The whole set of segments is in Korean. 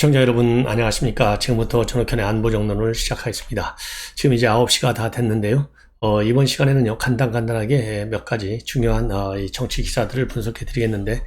시청자 여러분 안녕하십니까? 지금부터 전학현의 안보정론을 시작하겠습니다. 지금 이제 9시가 다 됐는데요. 어, 이번 시간에는요 간단 간단하게 몇 가지 중요한 어, 이 정치 기사들을 분석해 드리겠는데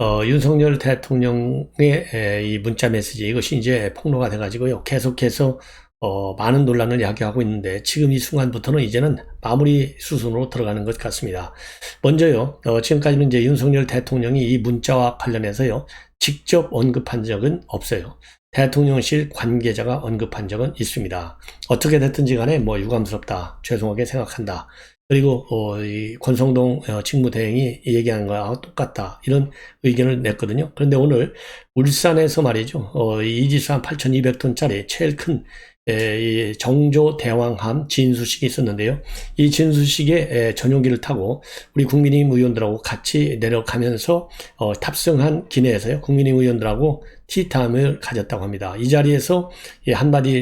어, 윤석열 대통령의 에, 이 문자 메시지 이것이 이제 폭로가 돼 가지고요 계속해서 어, 많은 논란을 야기하고 있는데 지금 이 순간부터는 이제는 마무리 수순으로 들어가는 것 같습니다. 먼저요, 어, 지금까지는 이제 윤석열 대통령이 이 문자와 관련해서요, 직접 언급한 적은 없어요. 대통령실 관계자가 언급한 적은 있습니다. 어떻게 됐든지 간에 뭐 유감스럽다, 죄송하게 생각한다. 그리고 어, 이 권성동 어, 직무대행이 얘기한 거와 똑같다 이런 의견을 냈거든요. 그런데 오늘 울산에서 말이죠. 어, 이 이지수 한 8,200톤짜리 제일 큰 에, 이 정조 대왕함 진수식이 있었는데요. 이 진수식의 에, 전용기를 타고 우리 국민의힘 의원들하고 같이 내려가면서 어, 탑승한 기내에서요. 국민의힘 의원들하고 티타임을 가졌다고 합니다. 이 자리에서 이 한마디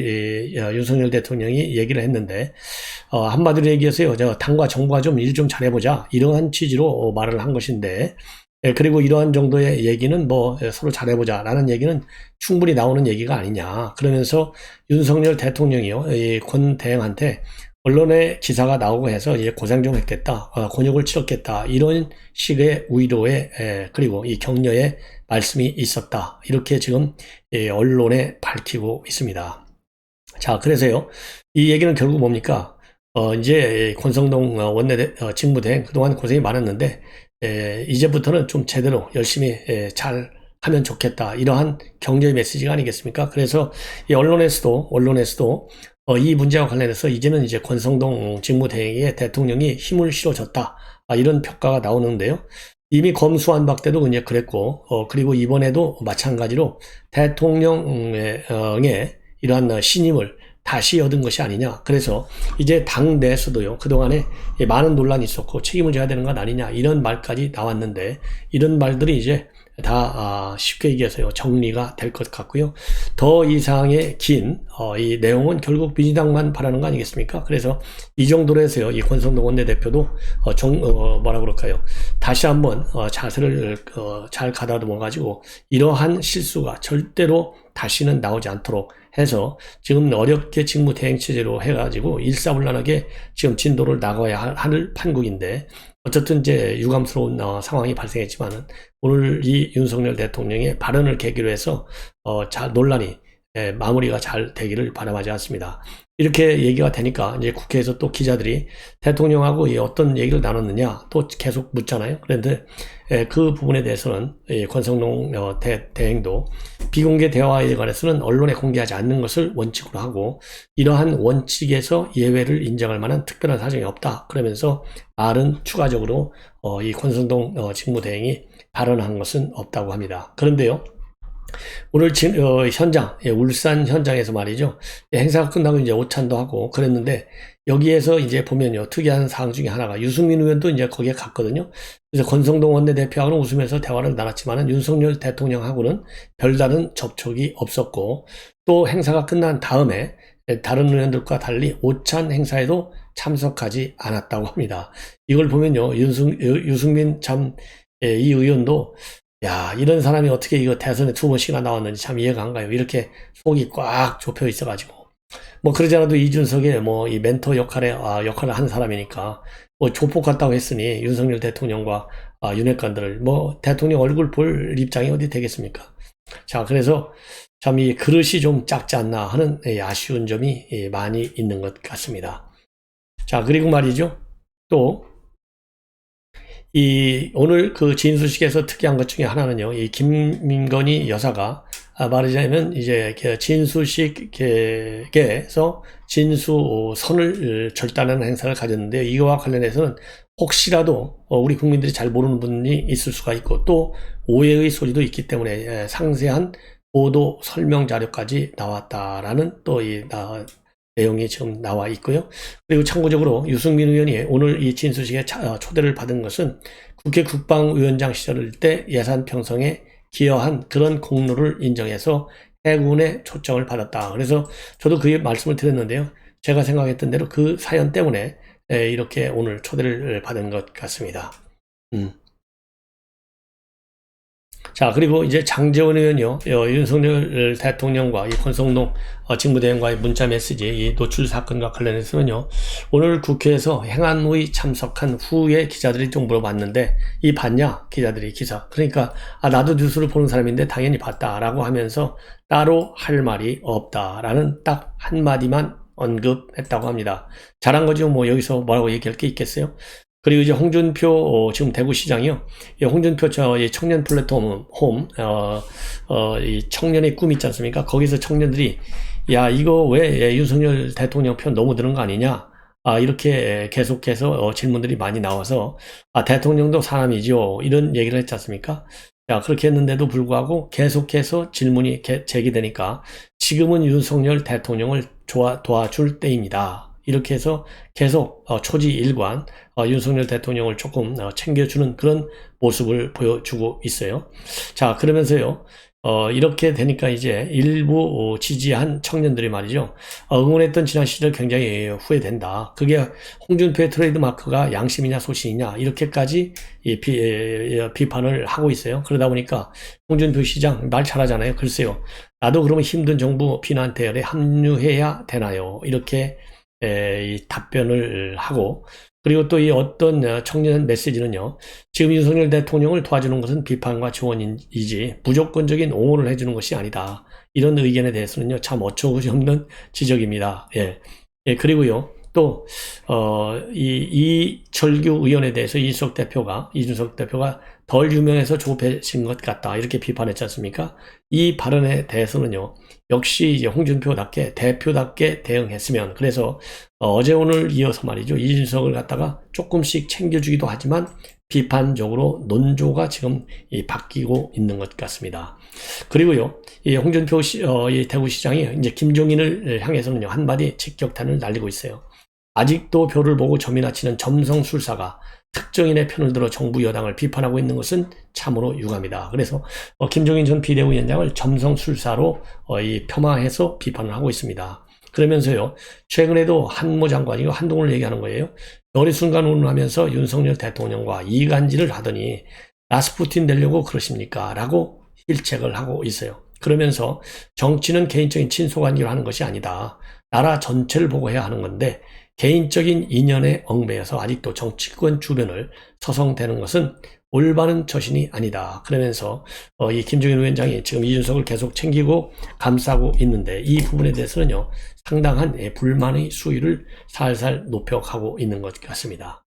에, 어, 윤석열 대통령이 얘기를 했는데 어, 한마디로 얘기해서요. 저 당과 정부가 좀 일좀 잘해보자 이러한 취지로 어, 말을 한 것인데 예, 그리고 이러한 정도의 얘기는 뭐 예, 서로 잘해보자 라는 얘기는 충분히 나오는 얘기가 아니냐. 그러면서 윤석열 대통령이요, 이권 대행한테 언론에 기사가 나오고 해서 이제 고생 좀 했겠다, 어, 곤욕을 치렀겠다, 이런 식의 위로의, 예, 그리고 이 격려의 말씀이 있었다. 이렇게 지금 예, 언론에 밝히고 있습니다. 자, 그래서요, 이 얘기는 결국 뭡니까? 어, 이제 권성동 어, 원내 어, 직무대행 그동안 고생이 많았는데 에, 이제부터는 좀 제대로 열심히 에, 잘 하면 좋겠다. 이러한 격려의 메시지가 아니겠습니까? 그래서 이 언론에서도 언론에서도 어, 이 문제와 관련해서 이제는 이제 권성동 직무대행에 대통령이 힘을 실어줬다. 아, 이런 평가가 나오는데요. 이미 검수한 박 때도 이제 그랬고, 어, 그리고 이번에도 마찬가지로 대통령의 어, 이러한 신임을 다시 얻은 것이 아니냐. 그래서 이제 당 내에서도요, 그동안에 많은 논란이 있었고 책임을 져야 되는 것 아니냐. 이런 말까지 나왔는데, 이런 말들이 이제 다 아, 쉽게 얘기해서요 정리가 될 것 같고요. 더 이상의 긴이 어, 내용은 결국 민주당만 바라는 거 아니겠습니까? 그래서 이 정도로 해서요 이 권성동 원내대표도 어, 정, 어, 뭐라 그럴까요? 다시 한번 어, 자세를 어, 잘 가다듬어 가지고 이러한 실수가 절대로 다시는 나오지 않도록 해서 지금 어렵게 직무 대행 체제로 해가지고 일사불란하게 지금 진도를 나가야 할 판국인데 어쨌든 이제 유감스러운 어, 상황이 발생했지만은 오늘 이 윤석열 대통령의 발언을 계기로 해서 어, 잘 논란이 예, 마무리가 잘 되기를 바라마지 않습니다. 이렇게 얘기가 되니까 이제 국회에서 또 기자들이 대통령하고 어떤 얘기를 나눴느냐 또 계속 묻잖아요. 그런데 예, 그 부분에 대해서는 권성동 어, 대, 대행도 비공개 대화에 관해서는 언론에 공개하지 않는 것을 원칙으로 하고 이러한 원칙에서 예외를 인정할 만한 특별한 사정이 없다. 그러면서 말은 추가적으로 어, 이 권성동 어, 직무대행이 발언한 것은 없다고 합니다. 그런데요. 오늘 진, 어, 현장, 예, 울산 현장에서 말이죠. 예, 행사가 끝나고 이제 오찬도 하고 그랬는데 여기에서 이제 보면요. 특이한 사항 중에 하나가 유승민 의원도 이제 거기에 갔거든요. 그래서 권성동 원내대표하고는 웃으면서 대화를 나눴지만은 윤석열 대통령하고는 별다른 접촉이 없었고 또 행사가 끝난 다음에 다른 의원들과 달리 오찬 행사에도 참석하지 않았다고 합니다. 이걸 보면요. 윤승, 유승민 참, 예, 이 의원도 야, 이런 사람이 어떻게 이거 대선에 두 번씩이나 나왔는지 참 이해가 안 가요. 이렇게 속이 꽉 좁혀 있어가지고. 뭐 그러지 않아도 이준석의 뭐 이 멘토 역할에, 아, 역할을 한 사람이니까 뭐 조폭 같다고 했으니 윤석열 대통령과 아, 윤핵관들을 뭐 대통령 얼굴 볼 입장이 어디 되겠습니까? 자, 그래서 참 이 그릇이 좀 작지 않나 하는 아쉬운 점이 많이 있는 것 같습니다. 자, 그리고 말이죠. 또 이 오늘 그 진수식에서 특이한 것 중에 하나는요. 이 김민건이 여사가 아, 말하자면 이제 그 진수식에서 진수 선을 절단하는 행사를 가졌는데 이거와 관련해서는 혹시라도 어, 우리 국민들이 잘 모르는 분이 있을 수가 있고 또 오해의 소리도 있기 때문에 상세한 보도 설명 자료까지 나왔다라는 또이 내용이 지금 나와 있고요. 그리고 참고적으로 유승민 의원이 오늘 이 진수식에 어, 초대를 받은 것은 국회 국방위원장 시절 때 예산 편성에 기여한 그런 공로를 인정해서 해군의 초청을 받았다. 그래서 저도 그 말씀을 드렸는데요. 제가 생각했던 대로 그 사연 때문에 이렇게 오늘 초대를 받은 것 같습니다. 음. 자, 그리고 이제 장재원 의원요, 어, 윤석열 대통령과 이 권성동 어, 직무대행과의 문자 메시지, 이 노출 사건과 관련해서는요, 오늘 국회에서 행안위 참석한 후에 기자들이 좀 물어봤는데, 이 봤냐? 기자들이 기사. 그러니까, 아, 나도 뉴스를 보는 사람인데 당연히 봤다라고 하면서 따로 할 말이 없다라는 딱 한마디만 언급했다고 합니다. 잘한 거죠. 뭐 여기서 뭐라고 얘기할 게 있겠어요? 그리고 이제 홍준표 어, 지금 대구시장이요. 이 홍준표 저이 청년 플랫폼 홈, 어, 어, 이 청년의 꿈 있지 않습니까? 거기서 청년들이 야 이거 왜 예, 윤석열 대통령 편 너무 드는 거 아니냐? 아 이렇게 계속해서 어, 질문들이 많이 나와서 아 대통령도 사람이죠. 이런 얘기를 했지 않습니까? 자 그렇게 했는데도 불구하고 계속해서 질문이 개- 제기되니까 지금은 윤석열 대통령을 도와, 도와줄 때입니다. 이렇게 해서 계속 어, 초지 일관 어, 윤석열 대통령을 조금 어, 챙겨주는 그런 모습을 보여주고 있어요. 자, 그러면서요, 어, 이렇게 되니까 이제 일부 어, 지지한 청년들이 말이죠. 어, 응원했던 지난 시절 굉장히 후회된다. 그게 홍준표의 트레이드 마크가 양심이냐 소신이냐 이렇게까지 이 비, 비판을 하고 있어요. 그러다 보니까 홍준표 시장 말 잘하잖아요. 글쎄요. 나도 그러면 힘든 정부 비난 대열에 합류해야 되나요? 이렇게 에, 이 답변을 하고 그리고 또 이 어떤 어, 청년 메시지는요. 지금 윤석열 대통령을 도와주는 것은 비판과 지원이지 무조건적인 옹호를 해주는 것이 아니다. 이런 의견에 대해서는요. 참 어처구니 없는 지적입니다. 예. 예, 그리고요. 또, 어, 이, 이철규 의원에 대해서 이준석 대표가, 이준석 대표가 덜 유명해서 좁혀진 것 같다. 이렇게 비판했지 않습니까? 이 발언에 대해서는요. 역시 이제 홍준표답게, 대표답게 대응했으면, 그래서 어, 제 오늘 이어서 말이죠. 이준석을 갖다가 조금씩 챙겨주기도 하지만 비판적으로 논조가 지금 이 바뀌고 있는 것 같습니다. 그리고요, 이 홍준표 시, 어, 이 대구시장이 이제 김종인을 향해서는요, 한마디 직격탄을 날리고 있어요. 아직도 표를 보고 점이나 치는 점성술사가 특정인의 편을 들어 정부 여당을 비판하고 있는 것은 참으로 유감이다. 그래서 어, 김종인 전 비대위원장을 점성술사로 어, 이 폄하해서 비판을 하고 있습니다. 그러면서요, 최근에도 한모 장관이 한동훈을 얘기하는 거예요. 어리 순간 운운하면서 윤석열 대통령과 이간질을 하더니 라스푸틴 되려고 그러십니까? 라고 일책을 하고 있어요. 그러면서 정치는 개인적인 친소관계로 하는 것이 아니다. 나라 전체를 보고 해야 하는 건데 개인적인 인연에 얽매여서 아직도 정치권 주변을 서성대는 것은 올바른 처신이 아니다. 그러면서 어, 이 김종인 위원장이 지금 이준석을 계속 챙기고 감싸고 있는데 이 부분에 대해서는요 상당한 예, 불만의 수위를 살살 높여가고 있는 것 같습니다.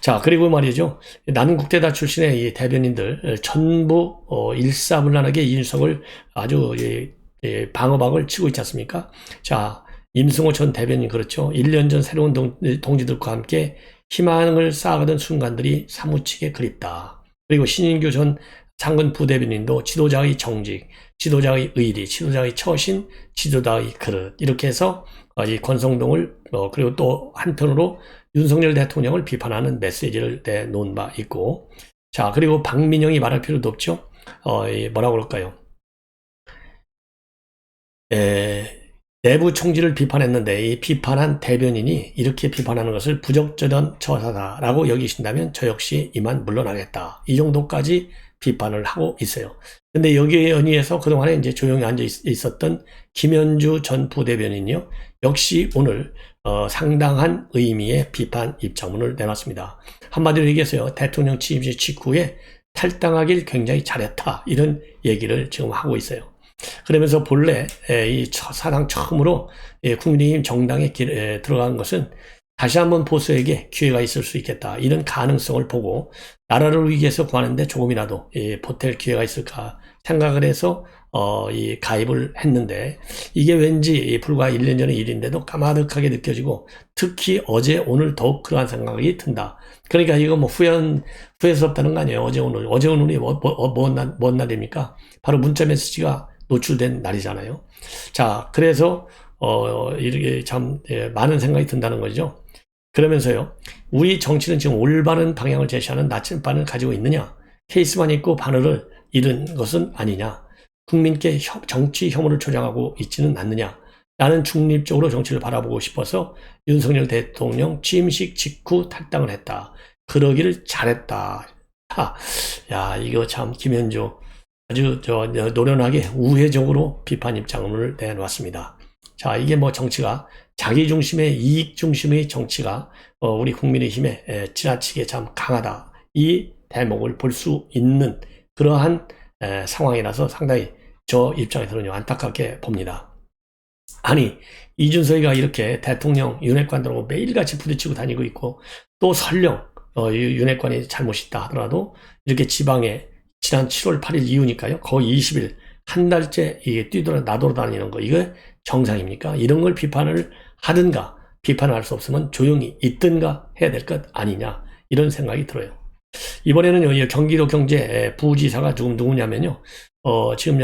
자 그리고 말이죠 나는 국대다 출신의 이 대변인들 전부 어, 일사불란하게 이준석을 아주 예, 예, 방어박을 치고 있지 않습니까? 자 임승호 전 대변인 그렇죠. 1년 전 새로운 동, 동지들과 함께 희망을 쌓아가던 순간들이 사무치게 그립다. 그리고 신인규 전 상근 부대변인도 지도자의 정직, 지도자의 의리, 지도자의 처신, 지도자의 그릇 이렇게 해서 어, 이 권성동을 어, 그리고 또 한편으로 윤석열 대통령을 비판하는 메시지를 내놓은 바 있고 자 그리고 박민영이 말할 필요도 없죠. 어, 이 뭐라고 그럴까요? 에, 내부 총질을 비판했는데 이 비판한 대변인이 이렇게 비판하는 것을 부적절한 처사다라고 여기신다면 저 역시 이만 물러나겠다. 이 정도까지 비판을 하고 있어요. 근데 여기에 연이어서 그동안에 이제 조용히 앉아 있, 었던 김현주 전 부대변인이요. 역시 오늘 어, 상당한 의미의 비판 입장문을 내놨습니다. 한마디로 얘기해서요. 대통령 취임식 직후에 탈당하길 굉장히 잘했다. 이런 얘기를 지금 하고 있어요. 그러면서 본래 이 사상 처음으로 국민의힘 정당에 들어간 것은 다시 한번 보수에게 기회가 있을 수 있겠다. 이런 가능성을 보고 나라를 위기에서 구하는데 조금이라도 보탤 기회가 있을까 생각을 해서 어, 이 가입을 했는데 이게 왠지 불과 1년 전의 일인데도 까마득하게 느껴지고 특히 어제 오늘 더욱 그러한 생각이 든다. 그러니까 이거 뭐 후연 후회스럽다는 거 아니에요. 어제 오늘 어제 오늘이 뭐, 뭐, 뭔, 날, 뭔 날입니까? 바로 문자 메시지가 노출된 날이잖아요. 자, 그래서 어, 이렇게 참 예, 많은 생각이 든다는 거죠. 그러면서요, 우리 정치는 지금 올바른 방향을 제시하는 나침반을 가지고 있느냐? 케이스만 있고 바늘을 잃은 것은 아니냐? 국민께 정치 혐오를 조장하고 있지는 않느냐? 나는 중립적으로 정치를 바라보고 싶어서 윤석열 대통령 취임식 직후 탈당을 했다. 그러기를 잘했다. 하, 야, 이거 참 김현조 아주 저 노련하게 우회적으로 비판 입장을 내놓았습니다. 자, 이게 뭐 정치가 자기 중심의 이익 중심의 정치가 어, 우리 국민의힘에 에, 지나치게 참 강하다. 이 대목을 볼 수 있는 그러한 에, 상황이라서 상당히 저 입장에서는 안타깝게 봅니다. 아니 이준석이가 이렇게 대통령 윤핵관들하고 매일같이 부딪히고 다니고 있고 또 설령 어, 이 윤핵관이 잘못있다 하더라도 이렇게 지방에 지난 7월 8일 이후니까요 거의 20일 한 달째 이게 뛰돌아 나돌아다니는 거 이거 정상입니까? 이런 걸 비판을 하든가 비판을 할수 없으면 조용히 있든가 해야 될 것 아니냐 이런 생각이 들어요. 이번에는요 이 경기도 경제 부지사가 누구 누구냐면요 어 지금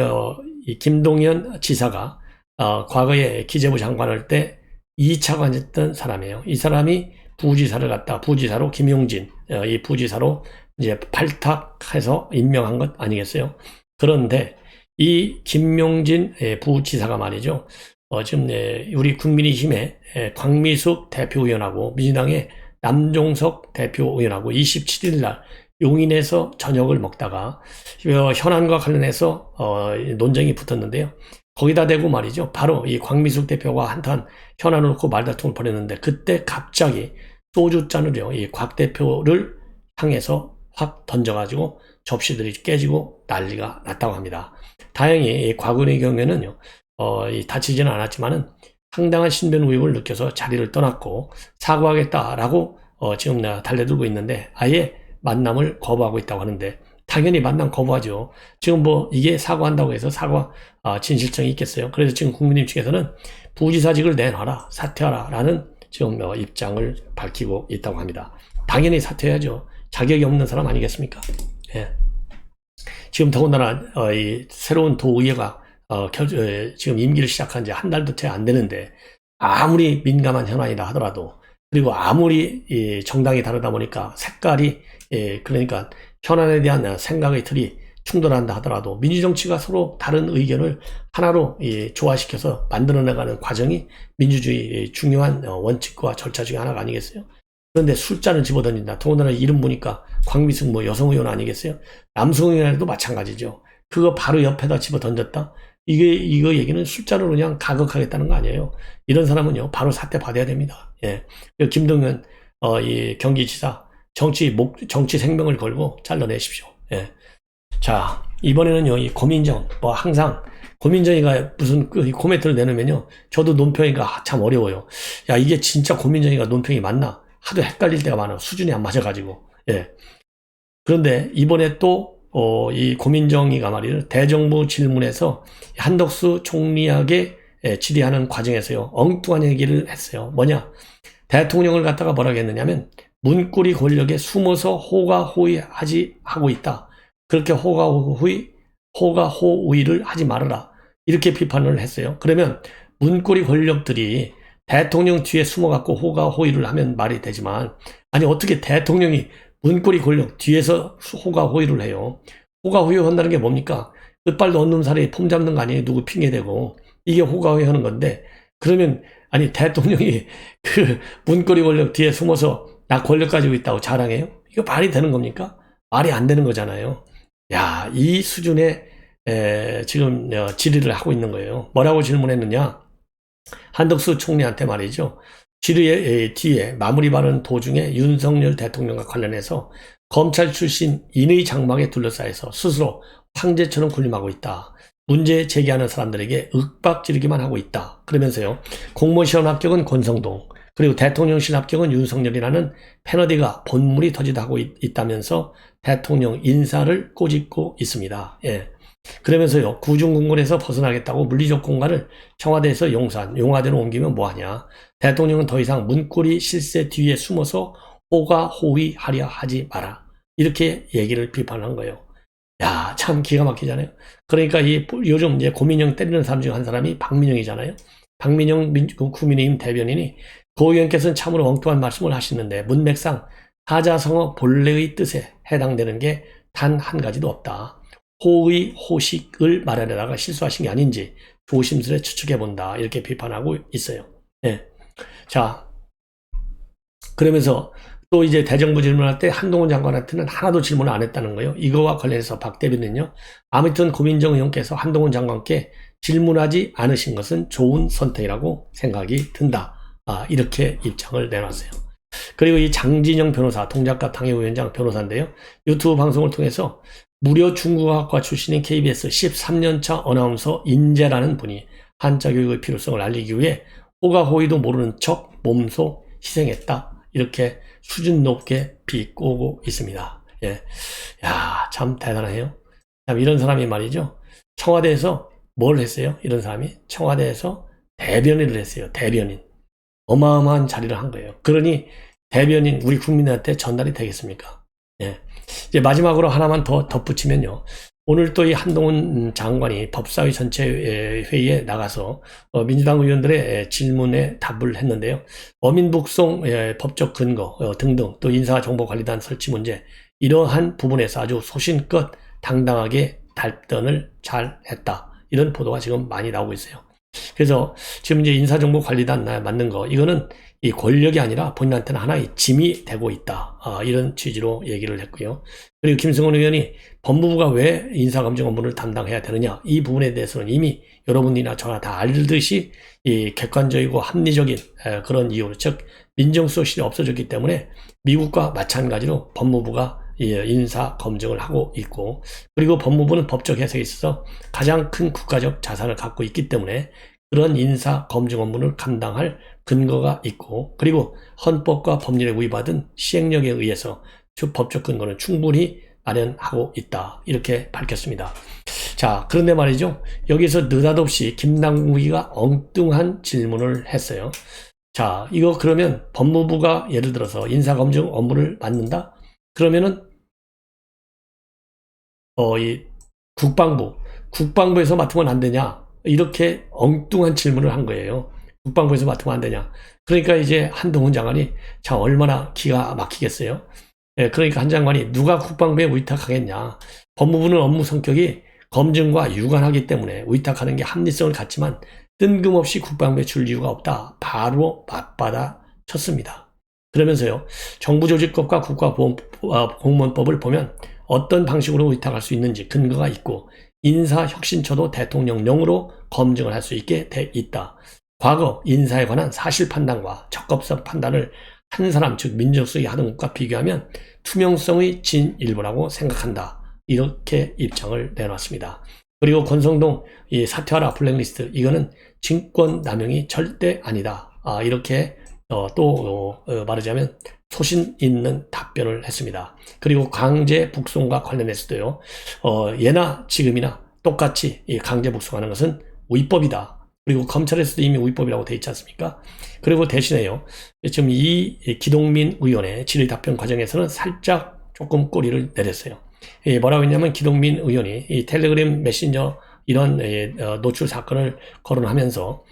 이 김동연 지사가 어, 과거에 기재부 장관할 때 2차관 했던 사람이에요. 이 사람이 부지사를 갖다 부지사로 김용진 어, 이 부지사로 이제 발탁해서 임명한 것 아니겠어요? 그런데 이 김용진 예, 부지사가 말이죠. 어, 지금 예, 우리 국민의힘의 예, 광미숙 대표의원하고 민주당의 남종석 대표의원하고 27일 날 용인에서 저녁을 먹다가 어, 현안과 관련해서 어, 논쟁이 붙었는데요. 거기다 대고 말이죠. 바로 이 광미숙 대표가 한탄 현안을 놓고 말다툼을 벌였는데 그때 갑자기 소주잔을요. 이곽 대표를 향해서 확 던져가지고 접시들이 깨지고 난리가 났다고 합니다. 다행히 이 곽은의 경우에는요. 어, 이 다치지는 않았지만은 상당한 신변 위협을 느껴서 자리를 떠났고 사과하겠다라고 어, 지금 내가 달래들고 있는데 아예 만남을 거부하고 있다고 하는데 당연히 만남 거부하죠. 지금 뭐 이게 사과한다고 해서 사과 아, 진실성이 있겠어요. 그래서 지금 국민님 측에서는 부지사직을 내놔라, 사퇴하라 라는 지금 어, 입장을 밝히고 있다고 합니다. 당연히 사퇴해야죠. 자격이 없는 사람 아니겠습니까? 예. 지금 더군다나 어, 이 새로운 도의회가 어, 겨, 어, 지금 임기를 시작한 지 한 달도 채 안 되는데 아무리 민감한 현안이라 하더라도 그리고 아무리 이 정당이 다르다 보니까 색깔이 예, 그러니까 현안에 대한 생각의 틀이 충돌한다 하더라도 민주정치가 서로 다른 의견을 하나로 예, 조화시켜서 만들어나가는 과정이 민주주의의 중요한 어, 원칙과 절차 중에 하나가 아니겠어요? 그런데 숫자는 집어던진다. 더군다나 이름 보니까 광미숙 뭐 여성 의원 아니겠어요? 남성 의원에도 마찬가지죠. 그거 바로 옆에다 집어 던졌다? 이게, 이거 얘기는 숫자로 그냥 가격하겠다는 거 아니에요. 이런 사람은요, 바로 사퇴 받아야 됩니다. 예. 김동연, 어, 이 경기지사, 정치 목, 정치 생명을 걸고 잘라내십시오. 예. 자, 이번에는요, 이 고민정, 뭐 항상 고민정이가 무슨 그 코멘트를 내놓으면요, 저도 논평이가 참 어려워요. 야, 이게 진짜 고민정이가 논평이 맞나? 하도 헷갈릴 때가 많아. 수준이 안 맞아가지고. 예. 그런데 이번에 또, 어, 이 고민정이가 말이죠. 대정부 질문에서 한덕수 총리에게 예, 질의하는 과정에서요, 엉뚱한 얘기를 했어요. 뭐냐? 대통령을 갖다가 뭐라고 했느냐면, 문고리 권력에 숨어서 호가호위하지 하고 있다. 그렇게 호가호위, 호가호위를 하지 말아라. 이렇게 비판을 했어요. 그러면 문고리 권력들이 대통령 뒤에 숨어갖고 호가 호위를 하면 말이 되지만 아니 어떻게 대통령이 문고리 권력 뒤에서 호가 호위를 해요. 호가 호위 한다는 게 뭡니까? 끝발도 없는 사람이 폼 잡는 거 아니에요. 누구 핑계대고 이게 호가 호위 하는 건데 그러면 아니 대통령이 그 문고리 권력 뒤에 숨어서 나 권력 가지고 있다고 자랑해요? 이거 말이 되는 겁니까? 말이 안 되는 거잖아요. 야, 이 수준의 에, 지금 어, 질의를 하고 있는 거예요. 뭐라고 질문했느냐? 한덕수 총리한테 말이죠. 질의 뒤에 마무리 발언 도중에 윤석열 대통령과 관련해서 검찰 출신 인의 장막에 둘러싸여서 스스로 황제처럼 군림하고 있다. 문제 제기하는 사람들에게 윽박 지르기만 하고 있다. 그러면서요. 공무원 시험 합격은 권성동, 그리고 대통령실 합격은 윤석열이라는 패러디가 본물이 터지다고 있 다면서 대통령 인사를 꼬집고 있습니다. 예. 그러면서요, 구중궁궐에서 벗어나겠다고 물리적 공간을 청와대에서 용산, 용화대로 옮기면 뭐하냐. 대통령은 더 이상 문고리 실세 뒤에 숨어서 호가 호위하려 하지 마라. 이렇게 얘기를 비판한 거예요. 야, 참 기가 막히잖아요. 그러니까 이 요즘 이제 고민형 때리는 사람 중 한 사람이 박민영이잖아요. 박민영 민, 그 국민의힘 대변인이 고 의원께서는 참으로 엉뚱한 말씀을 하시는데 문맥상 사자성어 본래의 뜻에 해당되는 게 단 한 가지도 없다. 호의 호식을 말하려다가 실수하신 게 아닌지 조심스레 추측해 본다. 이렇게 비판하고 있어요. 네. 자, 그러면서 또 이제 대정부 질문할 때 한동훈 장관한테는 하나도 질문을 안 했다는 거예요. 이거와 관련해서 박 대변인은요. 아무튼 고민정 의원께서 한동훈 장관께 질문하지 않으신 것은 좋은 선택이라고 생각이 든다. 아, 이렇게 입장을 내놨어요. 그리고 이 장진영 변호사, 동작가 당협위원장 변호사인데요. 유튜브 방송을 통해서 무려 중국어학과 출신인 KBS 13년차 어나운서 인재라는 분이 한자 교육의 필요성을 알리기 위해 호가호의도 모르는 척 몸소 희생했다. 이렇게 수준 높게 비꼬고 있습니다. 예. 야, 참 대단해요. 참 이런 사람이 말이죠. 청와대에서 뭘 했어요? 이런 사람이 청와대에서 대변인을 했어요. 대변인. 어마어마한 자리를 한 거예요. 그러니 대변인 우리 국민한테 전달이 되겠습니까? 예. 이제 마지막으로 하나만 더 덧붙이면요. 오늘 또 이 한동훈 장관이 법사위 전체 회의에 나가서 어, 민주당 의원들의 질문에 답을 했는데요. 어민북송 예, 법적 근거 어, 등등 또 인사정보관리단 설치 문제 이러한 부분에서 아주 소신껏 당당하게 답변을 잘 했다. 이런 보도가 지금 많이 나오고 있어요. 그래서 지금 이제 인사정보관리단 만든 거 이거는 이 권력이 아니라 본인한테는 하나의 짐이 되고 있다. 아, 이런 취지로 얘기를 했고요. 그리고 김승원 의원이 법무부가 왜 인사검증 업무를 담당해야 되느냐 이 부분에 대해서는 이미 여러분이나 저나 다 알듯이 이 객관적이고 합리적인 에, 그런 이유로 즉 민정수석 실이 없어졌기 때문에 미국과 마찬가지로 법무부가 이 인사 검증을 하고 있고 그리고 법무부는 법적 해석에 있어서 가장 큰 국가적 자산을 갖고 있기 때문에 그런 인사 검증 업무를 감당할 근거가 있고 그리고 헌법과 법률에 위반된 시행령에 의해서 법적 근거는 충분히 마련하고 있다. 이렇게 밝혔습니다. 자, 그런데 말이죠. 여기서 느닷없이 김남국이가 엉뚱한 질문을 했어요. 자, 이거 그러면 법무부가 예를 들어서 인사검증 업무를 맡는다? 그러면은, 어, 이 국방부, 국방부에서 맡으면 안 되냐? 이렇게 엉뚱한 질문을 한 거예요. 국방부에서 맡으면 안 되냐? 그러니까 이제 한동훈 장관이 자, 얼마나 기가 막히겠어요? 예, 그러니까 한 장관이 누가 국방부에 위탁하겠냐. 법무부는 업무 성격이 검증과 유관하기 때문에 위탁하는 게 합리성을 갖지만 뜬금없이 국방부에 줄 이유가 없다. 바로 맞받아 쳤습니다. 그러면서요, 정부조직법과 국가공무원법을 보면 어떤 방식으로 위탁할 수 있는지 근거가 있고 인사혁신처도 대통령령으로 검증을 할 수 있게 돼 있다. 과거 인사에 관한 사실 판단과 적법성 판단을 한 사람, 즉 민정수석이 하던 것과 비교하면 투명성의 진일보라고 생각한다. 이렇게 입장을 내놨습니다. 그리고 권성동 이 사퇴하라 블랙리스트 이거는 증권 남용이 절대 아니다. 아, 이렇게 어, 또 어, 말하자면 소신 있는 답변을 했습니다. 그리고 강제 북송과 관련해서도요. 어, 예나 지금이나 똑같이 이 강제 북송하는 것은 위법이다. 그리고 검찰에서도 이미 위법이라고 돼 있지 않습니까? 그리고 대신에요. 지금 이 기동민 의원의 질의 답변 과정에서는 살짝 조금 꼬리를 내렸어요. 예, 뭐라고 했냐면 기동민 의원이 이 텔레그램 메신저 이런 예, 어, 노출 사건을 거론하면서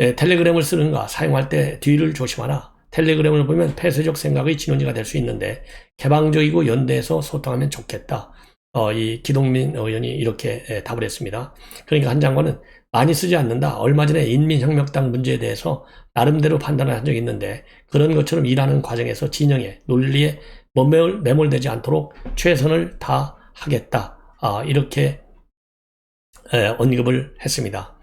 예, 텔레그램을 쓰는가 사용할 때 뒤를 조심하라. 텔레그램을 보면 폐쇄적 생각의 진원지가 될 수 있는데 개방적이고 연대해서 소통하면 좋겠다. 어, 이 기동민 의원이 이렇게 예, 답을 했습니다. 그러니까 한 장관은 많이 쓰지 않는다. 얼마 전에 인민혁명당 문제에 대해서 나름대로 판단을 한 적이 있는데 그런 것처럼 일하는 과정에서 진영에 논리에 매몰, 매몰되지 않도록 최선을 다하겠다. 아, 이렇게 에, 언급을 했습니다.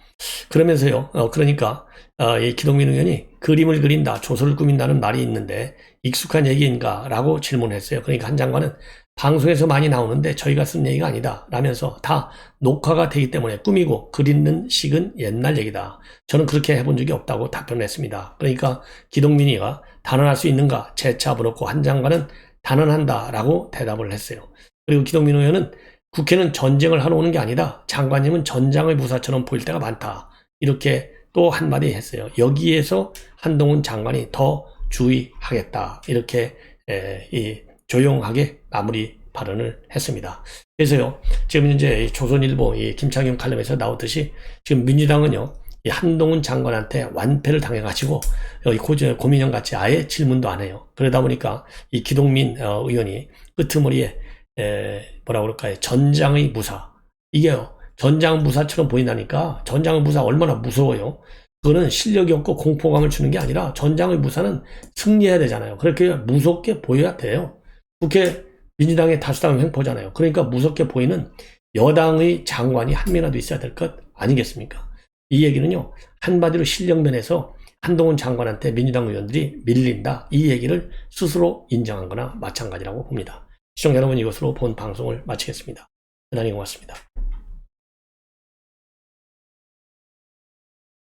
그러면서요. 어, 그러니까 어, 이 기동민 의원이 그림을 그린다, 조서를 꾸민다는 말이 있는데 익숙한 얘기인가? 라고 질문했어요. 그러니까 한 장관은 방송에서 많이 나오는데 저희가 쓴 얘기가 아니다. 라면서 다 녹화가 되기 때문에 꾸미고 그리는 식은 옛날 얘기다. 저는 그렇게 해본 적이 없다고 답변했습니다. 그러니까 기동민이가 단언할 수 있는가? 재차 물었고 한 장관은 단언한다. 라고 대답을 했어요. 그리고 기동민 의원은 국회는 전쟁을 하러 오는 게 아니다. 장관님은 전장의 무사처럼 보일 때가 많다. 이렇게 또 한마디 했어요. 여기에서 한동훈 장관이 더 주의하겠다. 이렇게 에, 이 조용하게 마무리 발언을 했습니다. 그래서요, 지금 이제 조선일보 이 김창현 칼럼에서 나오듯이 지금 민주당은요, 이 한동훈 장관한테 완패를 당해가지고 여기 고민형 같이 아예 질문도 안 해요. 그러다 보니까 이 기동민 어, 의원이 끄트머리에 에, 뭐라 그럴까요? 전장의 무사. 이게요, 전장 무사처럼 보인다니까 전장의 무사 얼마나 무서워요. 그거는 실력이 없고 공포감을 주는 게 아니라 전장의 무사는 승리해야 되잖아요. 그렇게 무섭게 보여야 돼요. 국회 민주당의 다수당 횡포잖아요. 그러니까 무섭게 보이는 여당의 장관이 한 명이라도 있어야 될 것 아니겠습니까? 이 얘기는요, 한마디로 실력면에서 한동훈 장관한테 민주당 의원들이 밀린다. 이 얘기를 스스로 인정한 거나 마찬가지라고 봅니다. 시청자 여러분 이것으로 본 방송을 마치겠습니다. 대단히 고맙습니다.